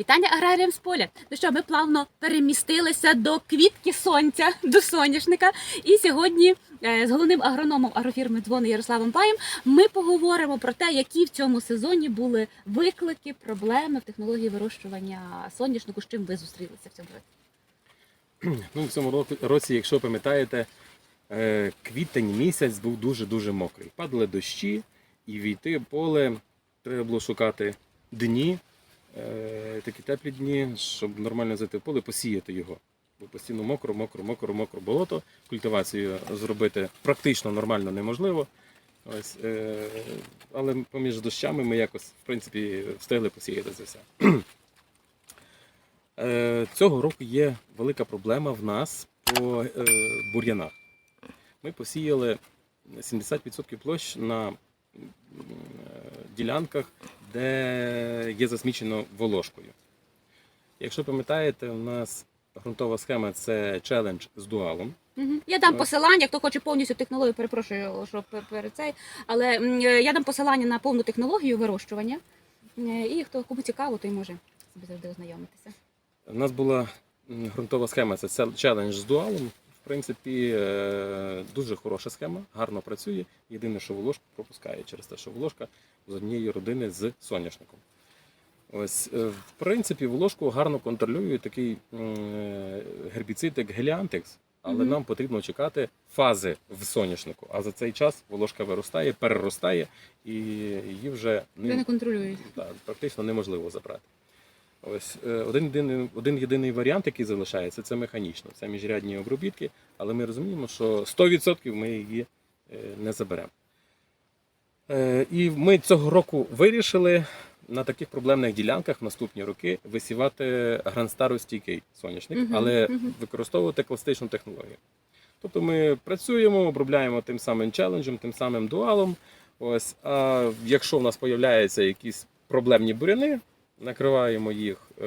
Вітання аграріям з поля. Ну що, ми плавно перемістилися до квітки сонця, до соняшника. І сьогодні е, з головним агрономом агрофірми дзвони Ярославом Паєм ми поговоримо про те, які в цьому сезоні були виклики, проблеми в технології вирощування соняшнику. З чим ви зустрілися в цьому році? Ну, в цьому році, якщо пам'ятаєте, е, квітень місяць був дуже-дуже мокрий. Падали дощі, і війти поле треба було шукати дні, такі теплі дні, щоб нормально зайти в поле, посіяти його. Бо постійно мокро, мокро, мокро, мокро болото. Культивацію зробити практично нормально неможливо. Ось, е, але поміж дощами ми якось, в принципі, встигли посіяти це все. Е, Цього року є велика проблема в нас по е, бур'янах. Ми посіяли 70% площ на е, ділянках, де є засмічено волошкою. Якщо пам'ятаєте, у нас ґрунтова схема це челендж з дуалом. Я дам посилання, хто хоче повністю технологію, перепрошую, що перед цей, але е, я дам посилання на повну технологію вирощування. Е, І хто кому цікаво, той може собі завжди ознайомитися. У нас була м, ґрунтова схема це челендж з дуалом. В принципі, е, дуже хороша схема, гарно працює. Єдине, що волошку пропускає через те, що волошка з однієї родини з соняшником. Ось, е, в принципі, волошку гарно контролює такий е, гербіцид, як геліантекс, але Мгм. нам потрібно чекати фази в соняшнику. А за цей час волошка виростає, переростає і її вже не контролюєте. так, практично неможливо забрати. Ось е, один єдиний, один єдиний варіант, який залишається, це механічно. Це міжрядні обробітки, але ми розуміємо, що 100% ми її е, не заберемо. Е, І ми цього року вирішили на таких проблемних ділянках в наступні роки висівати гранстаростійкий соняшник, Мгм, але використовувати класичну технологію. Тобто ми працюємо, обробляємо тим самим челенджем, тим самим дуалом. Ось, а якщо в нас з'являються якісь проблемні буряни, накриваємо їх е,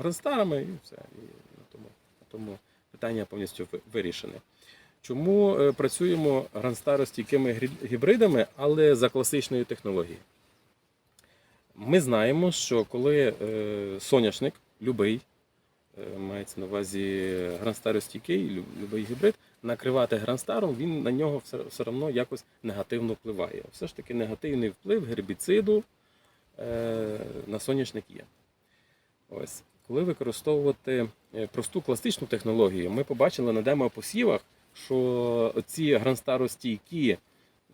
гранстарами і все. І тому, тому питання повністю вирішене. Чому е, працюємо гранстаростійкими гібридами, але за класичною технологією? Ми знаємо, що коли е, соняшник, любий, мається на увазі гранстаростійкий, лю- любий гібрид, накривати гранстаром, він на нього все, одно якось негативно впливає. Все ж таки негативний вплив гербіциду на соняшник є. Ось. Коли використовувати е, просту класичну технологію, ми побачили на демо-посівах, що ці гранстаростійкі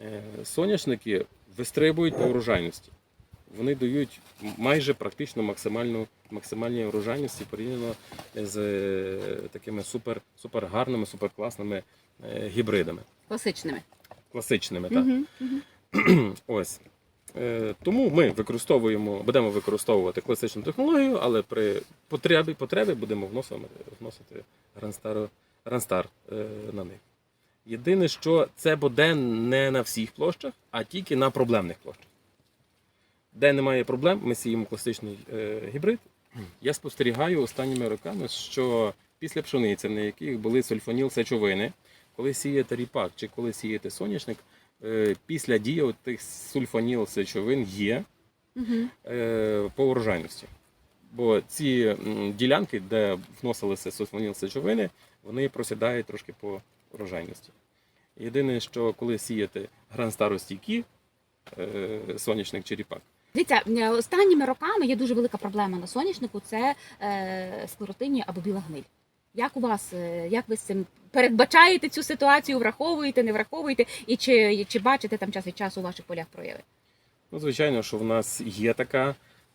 е, соняшники вистрибують по урожайності. Вони дають майже практично максимальну максимальні урожайності порівняно з е, такими супер, супер гарними, супер класними е, гібридами, Класичними. класичними. Так. Мгм, мгм. Ось. Е, Тому ми використовуємо, будемо використовувати класичну технологію, але при потребі, потребі будемо вносити, Гранстар, Гранстар е, на них. Єдине, що це буде не на всіх площах, а тільки на проблемних площах. Де немає проблем, ми сіємо класичний е, гібрид. Я спостерігаю останніми роками, що після пшениці, на яких були сульфоніл сечовини, коли сієте ріпак чи коли сієте соняшник, після дії тих сульфоніл сечовин є е, по урожайності. Бо ці ділянки, де вносилися сульфоніл сечовини, вони просідають трошки по урожайності. Єдине, що коли сієте гранстаростійкі, е, соняшник чи ріпак, Дивіться, е, останніми роками є дуже велика проблема на соняшнику це е, склеротинія або біла гниль. Як у вас, е, як ви з цим передбачаєте цю ситуацію, враховуєте, не враховуєте, і чи, чи бачите там час від часу у ваших полях прояви? Ну, звичайно, що в нас є така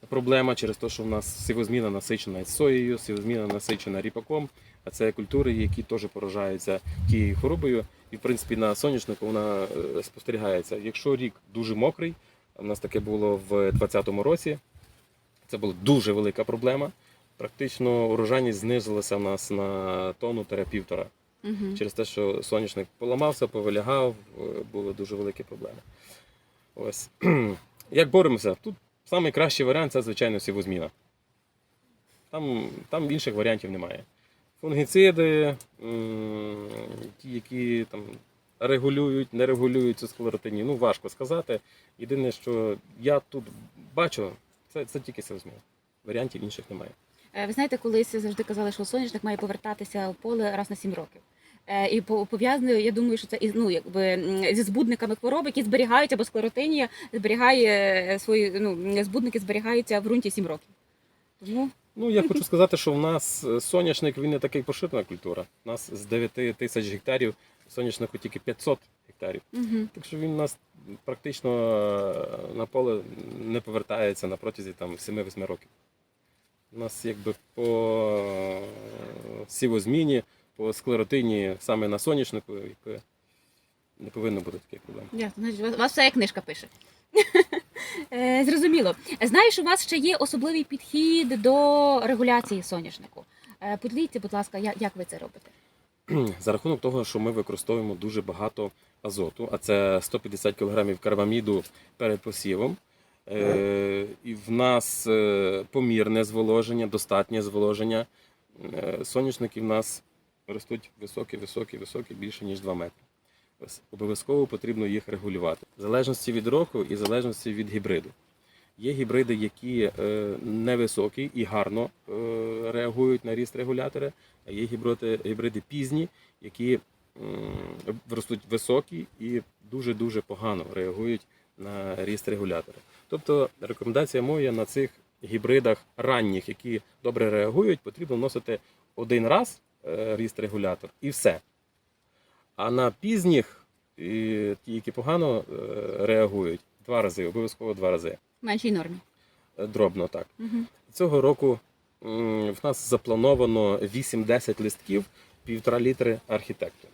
проблема через те, що в нас сівозміна насичена соєю, сівозміна насичена ріпаком, а це культури, які теж поражаються тією хворобою. І, в принципі, на соняшнику вона е, спостерігається. Якщо рік дуже мокрий, у нас таке було в 2020 році, це була дуже велика проблема. Практично урожайність знизилася в нас на тонну півтора Угу. через те, що соняшник поламався, повилягав, е, були дуже великі проблеми. Ось. Як боремося? Тут найкращий варіант це, звичайно, сівозміна. Там, там інших варіантів немає. Фунгіциди, ті, які там регулюють, не регулюють цю склеротинію, ну важко сказати. Єдине, що я тут бачу, це, це тільки сівозміна. Варіантів інших немає. Е, Ви знаєте, колись завжди казали, що соняшник має повертатися в поле раз на 7 років. Е, І по- пов'язано, я думаю, що це із ну якби зі збудниками хвороб, які зберігають або склеротинія зберігає е, свої ну збудники зберігаються в ґрунті 7 років. Тому Ну, я хочу сказати, що в нас соняшник він не такий поширена культура. У нас з 9 тисяч гектарів соняшнику тільки 500 гектарів. угу. Так що він у нас практично на поле не повертається на протязі там 7-8 років. У нас якби по сівозміні, по склеротині саме на соняшнику якби, не повинно бути таких проблем. Ясно, значить, у вас- як книжка пише. Е, Зрозуміло. Знаєш, у вас ще є особливий підхід до регуляції соняшнику. Е, Поділіться, будь ласка, як ви це робите? За рахунок того, що ми використовуємо дуже багато азоту, а це 150 кг карбаміду перед посівом. Е, і в нас е, помірне зволоження, достатнє зволоження. Е, соняшники в нас ростуть високі, високі, високі, більше ніж 2 метри. Обов'язково потрібно їх регулювати. В залежності від року і в залежності від гібриду. Є гібриди, які е, невисокі і гарно е, реагують на ріст регулятора, а є гібриди, гібриди пізні, які м, ростуть високі і дуже-дуже погано реагують на ріст регулятора. Тобто рекомендація моя на цих гібридах ранніх, які добре реагують, потрібно вносити один раз е, ріст регулятор і все. А на пізніх, і ті, які погано е, реагують, два рази, обов'язково два рази. Меншій нормі. Е, Дробно так. Угу. Цього року в нас заплановано 8-10 листків, півтора літри архітекту.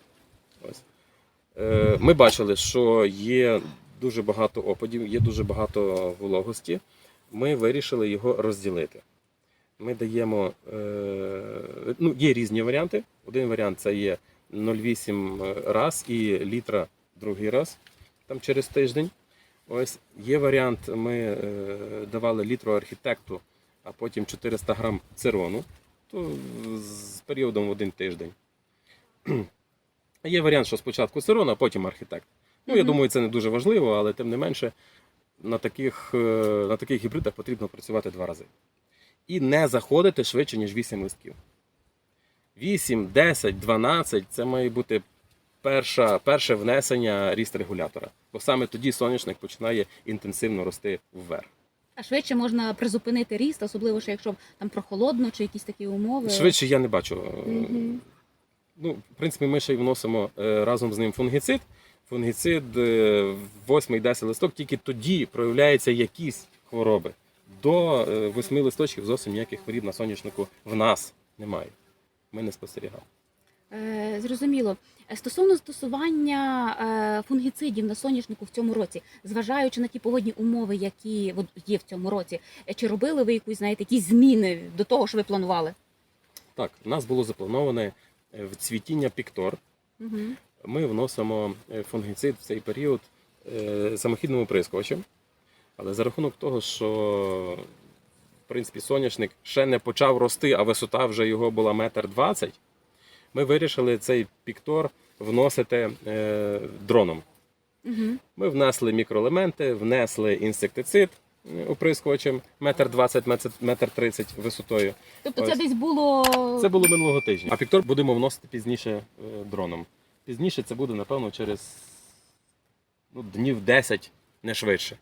Ось. Ми бачили, що є дуже багато опадів, є дуже багато вологості. Ми вирішили його розділити. Ми даємо, е, ну, є різні варіанти. Один варіант це є 0,8 раз і літра другий раз, там через тиждень. Ось є варіант, ми е, давали літру архітекту, а потім 400 грам цирону, то з періодом в один тиждень. Є варіант, що спочатку цирон, а потім архітект. Ну, я думаю, це не дуже важливо, але тим не менше на таких, е, на таких гібридах потрібно працювати два рази. І не заходити швидше, ніж 8 листків. 8, 10, 12 це має бути перша, перше внесення ріст регулятора. Бо саме тоді соняшник починає інтенсивно рости вверх. А швидше можна призупинити ріст, особливо що якщо там прохолодно чи якісь такі умови. Швидше я не бачу. Мгм. Ну, в принципі, ми ще й вносимо е, разом з ним фунгіцид. Фунгіцид е, в 8-10 листок, тільки тоді проявляються якісь хвороби. До е, 8 листочків зовсім ніяких хворіб на соняшнику в нас немає. Ми не спостерігали. Е, Зрозуміло. Е, Стосовно застосування е, фунгіцидів на соняшнику в цьому році, зважаючи на ті погодні умови, які є в цьому році, е, чи робили ви якусь, знаєте, якісь зміни до того, що ви планували? Так, у нас було заплановане е, в цвітіння піктор. Угу. Ми вносимо е, фунгіцид в цей період е, самохідним оприскувачем. Але за рахунок того, що в принципі соняшник ще не почав рости, а висота вже його була метр двадцять, ми вирішили цей піктор вносити е, дроном. Угу. Ми внесли мікроелементи, внесли інсектицид оприскувачем метр двадцять, метр тридцять висотою. Тобто це Ось. десь було Це було минулого тижня. А піктор будемо вносити пізніше дроном. Пізніше це буде, напевно, через ну, днів 10, не швидше.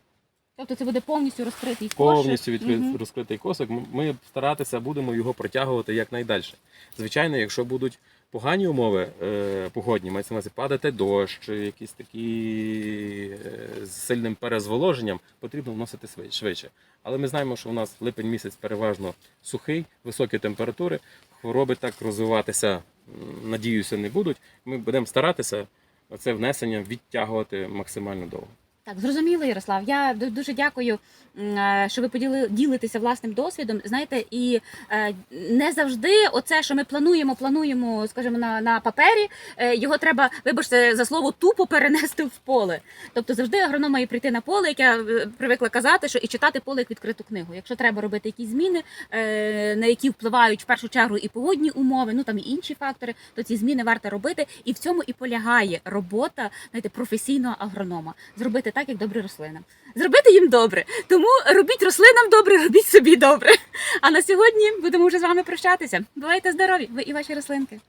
тобто це буде повністю розкритий кошик. Повністю відкрит, Мгм. розкритий косик. Ми старатися будемо його протягувати якнайдальше. Звичайно, якщо будуть погані умови е, погодні, мається на увазі падати дощ, якісь такі е, з сильним перезволоженням, потрібно вносити швидше. Але ми знаємо, що у нас липень місяць переважно сухий, високі температури, хвороби так розвиватися, надіюся, не будуть. Ми будемо старатися це внесення відтягувати максимально довго. Так, зрозуміло, Ярослав. Я дуже дякую, е, що ви поділи ділитеся власним досвідом. Знаєте, і е, не завжди оце, що ми плануємо, плануємо, скажімо, на, на папері, е, його треба, вибачте, за слово тупо перенести в поле. Тобто завжди агроном має прийти на поле, як я привикла казати, що і читати поле як відкриту книгу. Якщо треба робити якісь зміни, на які впливають в першу чергу і погодні умови, ну там і інші фактори, то ці зміни варто робити. І в цьому і полягає робота знаєте, професійного агронома. Зробити так, як добре рослинам. Зробити їм добре. Тому робіть рослинам добре, робіть собі добре. А на сьогодні будемо вже з вами прощатися. Бувайте здорові, ви і ваші рослинки.